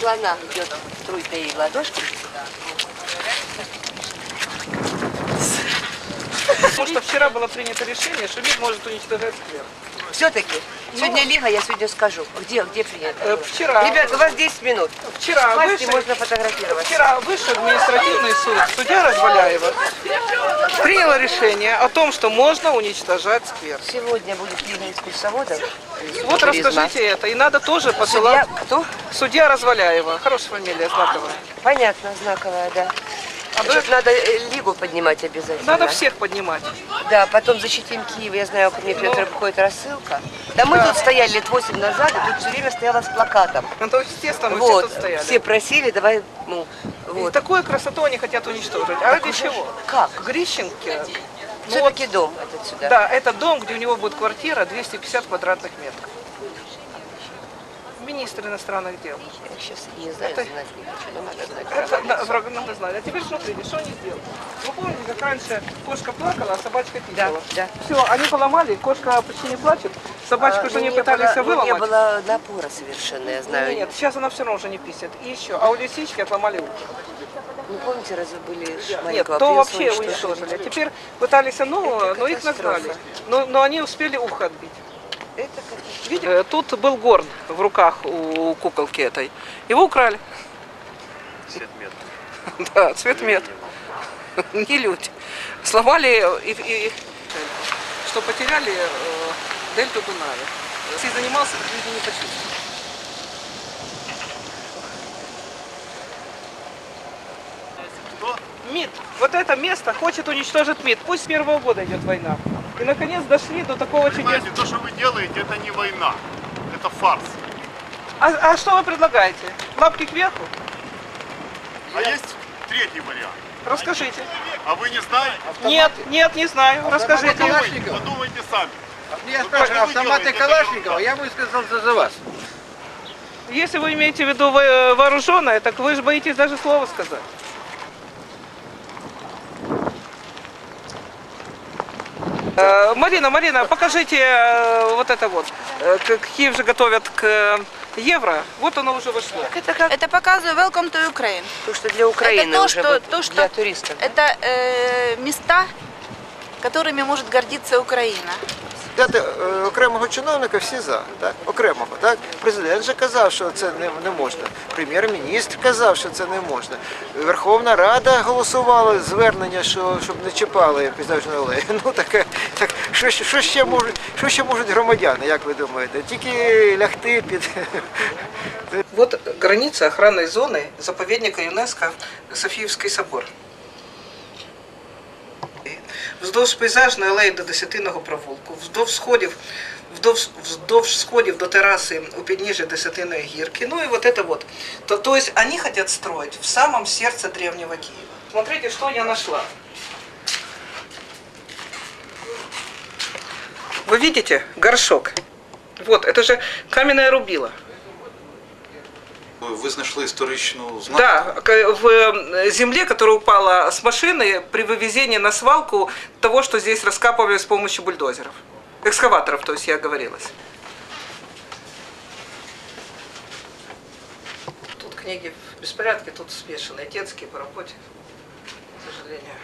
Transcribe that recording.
Слона идет струйкой и ладошки. Потому что вчера было принято решение, что МИД может уничтожать сквер. Все-таки, сегодня Лига, я сегодня скажу. Где, где принято? Э, Вчера, Ребят, у вас 10 минут. вчера, Власти высший, можно фотографировать. вчера высший административный суд, судья Разваляева, принял решение о том, что можно уничтожать сквер. Сегодня будет Лига экскурсоводов. Вот туризма. расскажите это. И надо тоже Судья, посылать. кто? Судья Разваляева. Хорошая фамилия, знаковая. Понятно, знаковая, да. А вот надо э, Лигу поднимать обязательно. Надо всех поднимать. Да, потом защитим Киев. Я знаю, ко мне Петр обходит рассылка. Да мы тут стояли лет 8 назад, и тут все время стояла с плакатом. Ну, то, естественно, мы Вот, все тут стояли. все просили, давай, ну, И вот. такую красоту они хотят уничтожить. А ради чего? Как? Грищенки. Ну вот, Все-таки дом этот сюда. да, это дом, где у него будет квартира 250 квадратных метров. Министр иностранных дел. Я сейчас не знаю, Это- знать не хочу, но надо знать. Это на- врага надо знать. А теперь смотрите, что они сделали. Вы помните, как раньше кошка плакала, а собачка Да, писала? да. Все, они поломали, кошка почти не плачет. Собачку, А, что ну, они не пытались было, ну, выломать. Не было напора совершенно, я знаю. Нет, сейчас она все равно уже не писает. И еще, а у лисички отломали ухо. Ну, помните, разве были Нет, то вообще уничтожили? А теперь пытались нового, но их нагнали. Но, но они успели ухо отбить. Это как... Видите, э, тут был горн в руках у куколки этой. Его украли. Цвет мед. Да, цвет мед. Не люди. Сломали и, и- что потеряли э, дельту Дуная. Если занимался, то люди не почувствовали. Кто? МИД. Вот это место хочет уничтожить МИД. Пусть с первого года идет война. И наконец дошли до такого чудеса. Понимаете, то, что вы делаете, это не война. Это фарс. А, а что вы предлагаете? Лапки кверху? А есть третий вариант. Расскажите. А вы не знаете? Нет, нет, не знаю. Расскажите. Подумайте, подумайте сами. Я Ну, спрашиваю, автоматы? Калашникова, я высказался за вас. Если вы имеете в виду во- вооруженное, так вы же боитесь даже слова сказать. Э, Марина, Марина, покажите э, вот это вот. Э, к- Киев же готовят к евро. Вот оно уже вошло. Это как Это показываю Welcome to Ukraine. то, что для Украины то, уже что- вот, то, что- для туристов. да? Это э, места, которыми может гордиться Украина. Взяти е, окремого чиновника всі за, так? окремого. Так? Президент же казав, що це не, не можна. Прем'єр-міністр казав, що це не можна. Верховна Рада голосувала звернення, що, щоб не чіпали пейзажну алею. Ну таке, так, що, що, ще можуть, що ще можуть громадяни, як ви думаєте? Тільки лягти під. Вот граница охранной зоны заповедника ЮНЕСКО Софіївський собор. Вздовж пейзажної алеї до Десятинного провулку, вздовж сходів, вдовж, вздовж сходів до тераси у підніжжі Десятиної гірки. Ну и вот это вот. То, то есть они хотят строить в самом сердце древнего Киева. Смотрите, что я нашла. Вы видите горшок? Вот, это же каменное рубило. Ви знайшли історичну знахідку? Да, в земле, которая упала с машины при вывезении на свалку того, что здесь раскапывали с помощью бульдозеров. Экскаваторов, то есть я оговорилась. Тут книги в беспорядке, тут смешанные, детские по работе, к сожалению.